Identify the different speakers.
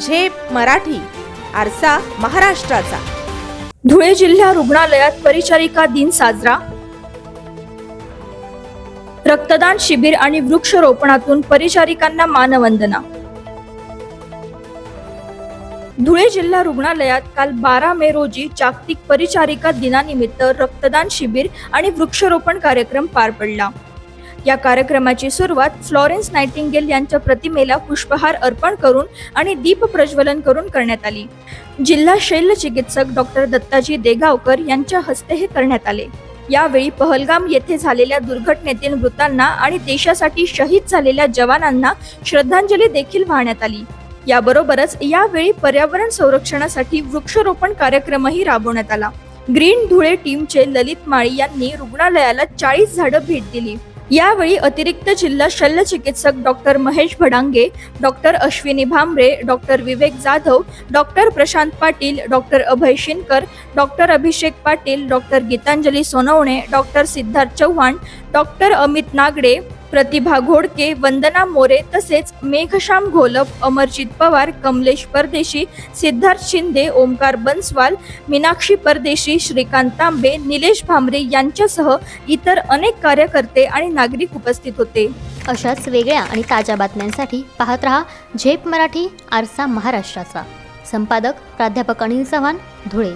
Speaker 1: झेप मराठी आरसा महाराष्ट्राचा.
Speaker 2: धुळे जिल्हा रुग्णालयात परिचारिका दिन साजरा. रक्तदान शिबिर आणि वृक्षरोपणातून परिचारिकांना मानवंदना. धुळे जिल्हा रुग्णालयात काल बारा मे रोजी जागतिक परिचारिका दिनानिमित्त रक्तदान शिबिर आणि वृक्षरोपण कार्यक्रम पार पडला. या कार्यक्रमाची सुरुवात फ्लॉरेन्स नायटिंगेल यांच्या प्रतिमेला पुष्पहार अर्पण करून आणि दीप प्रज्वलन करून करण्यात आली. जिल्हा शैल्य चिकित्सक डॉक्टर दत्ताजी देगावकर यांच्या हस्ते हे करण्यात आले. यावेळी पहलगाम येथे झालेल्या दुर्घटनेतील मृतांना आणि देशासाठी शहीद झालेल्या जवानांना श्रद्धांजली देखील वाहण्यात आली. याबरोबरच यावेळी पर्यावरण संरक्षणासाठी वृक्षरोपण कार्यक्रमही राबवण्यात आला. ग्रीन धुळे टीमचे ललित माळी यांनी रुग्णालयाला चाळीस झाडं भेट दिली. यावेळी अतिरिक्त जिल्हा शल्य चिकित्सक doctor Mahesh Bhadange doctor Ashwini Bhambare doctor Vivek Jadhav doctor Prashant Patil doctor Abhay Shinkar doctor Abhishek Patil doctor Geetanjali Sonawane doctor Siddharth Chavan doctor Amit Nagde Pratibha Ghodke Vandana More तसेच मेघश्याम घोलप अमरजित पवार कमलेश परदेशी सिद्धार्थ शिंदे ओमकार बन्सवाल मीनाक्षी परदेशी श्रीकांत तांबे निलेश भांबरे यांच्यासह इतर अनेक कार्यकर्ते आणि नागरिक उपस्थित होते.
Speaker 3: अशाच वेगळ्या आणि ताज्या बातम्यांसाठी पाहत रहा झेप मराठी आरसा महाराष्ट्राचा. संपादक प्राध्यापक अनिल चव्हाण धुळे.